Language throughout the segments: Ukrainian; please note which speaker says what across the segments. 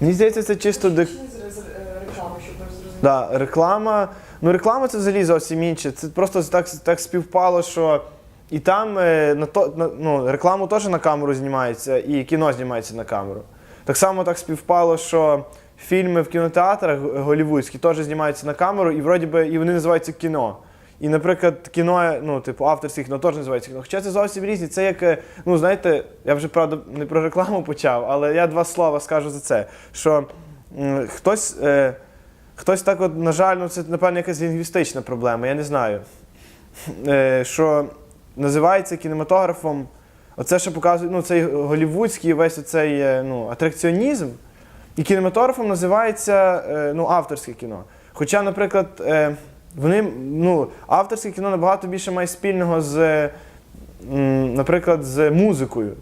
Speaker 1: Мені здається, це чисто
Speaker 2: з- е, реклами, щоб.
Speaker 1: Да, реклама. Ну, реклама це взагалі зовсім інше. Це просто так, так співпало, що і там е, на то, на, ну, рекламу теж на камеру знімається, і кіно знімається на камеру. Так само так співпало, що фільми в кінотеатрах голівудські теж знімаються на камеру, і вроді би і вони називаються кіно. І, наприклад, кіно, ну, типу, авторське кіно теж називається кіно. Хоча це зовсім різні. Це як, е, ну, знаєте, я вже правда не про рекламу почав, але я два слова скажу за це. Що хтось. Е, Хтось так, от, на жаль, ну це напевно якась лінгвістична проблема, я не знаю. Е, що називається кінематографом, оце що показує, ну, цей голівудський весь цей ну, атракціонізм. І кінематографом називається е, ну, авторське кіно. Хоча, наприклад, е, вони, ну, авторське кіно набагато більше має спільного з, наприклад, з музикою,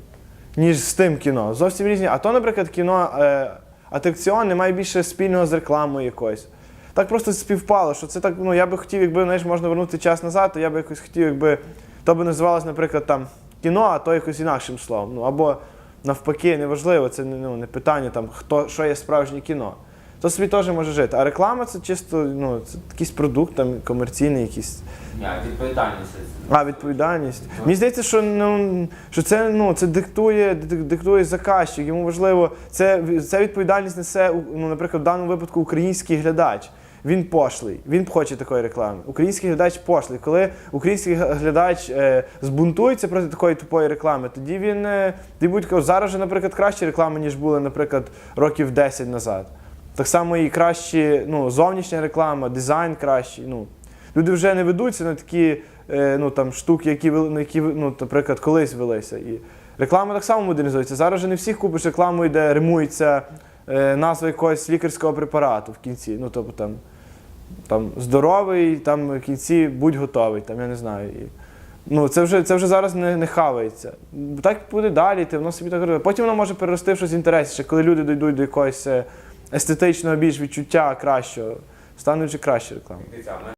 Speaker 1: ніж з тим кіно. Зовсім різні. А то, наприклад, кіно е, атракціонне має більше спільного з рекламою якоюсь. Так просто співпало, що це так, ну я би хотів, якби знаєш, можна вернути час назад, то я би якось хотів, якби то би називалось, наприклад, там кіно, а то якось інакшим словом. Ну або навпаки, неважливо, це ну, не питання, там, хто, що є справжнє кіно. То собі теж може жити. А реклама це чисто ну, це якийсь продукт там, комерційний, якийсь.
Speaker 3: Ні, відповідальність.
Speaker 1: А, відповідальність. Мені здається, що, ну, що це, ну, це диктує, дик- диктує заказчик. Йому важливо, це, це відповідальність несе, ну, наприклад, в даному випадку український глядач. Він пошлий, він хоче такої реклами. Український глядач пошлий. Коли український глядач е, збунтується проти такої тупої реклами, тоді він е, тоді казати, зараз же, наприклад, кращі реклами, ніж були, наприклад, років 10 назад. Так само і кращі, ну, зовнішня реклама, дизайн кращий. Ну, люди вже не ведуться на такі е, ну, там, штуки, які, на які, ну, наприклад, колись велися. І реклама так само модернізується. Зараз вже не всіх купиш рекламу, де римується е, назва якогось лікарського препарату в кінці. Ну, тобто там, там здоровий, там в кінці будь готовий, там, я не знаю. І, ну, це вже, це вже зараз не, не хавається. Так буде далі, ти, воно собі так робить. Потім воно може перерости в щось інтересніше, коли люди дійдуть до якогось е, естетичного більш відчуття кращого, стануть краще
Speaker 3: мене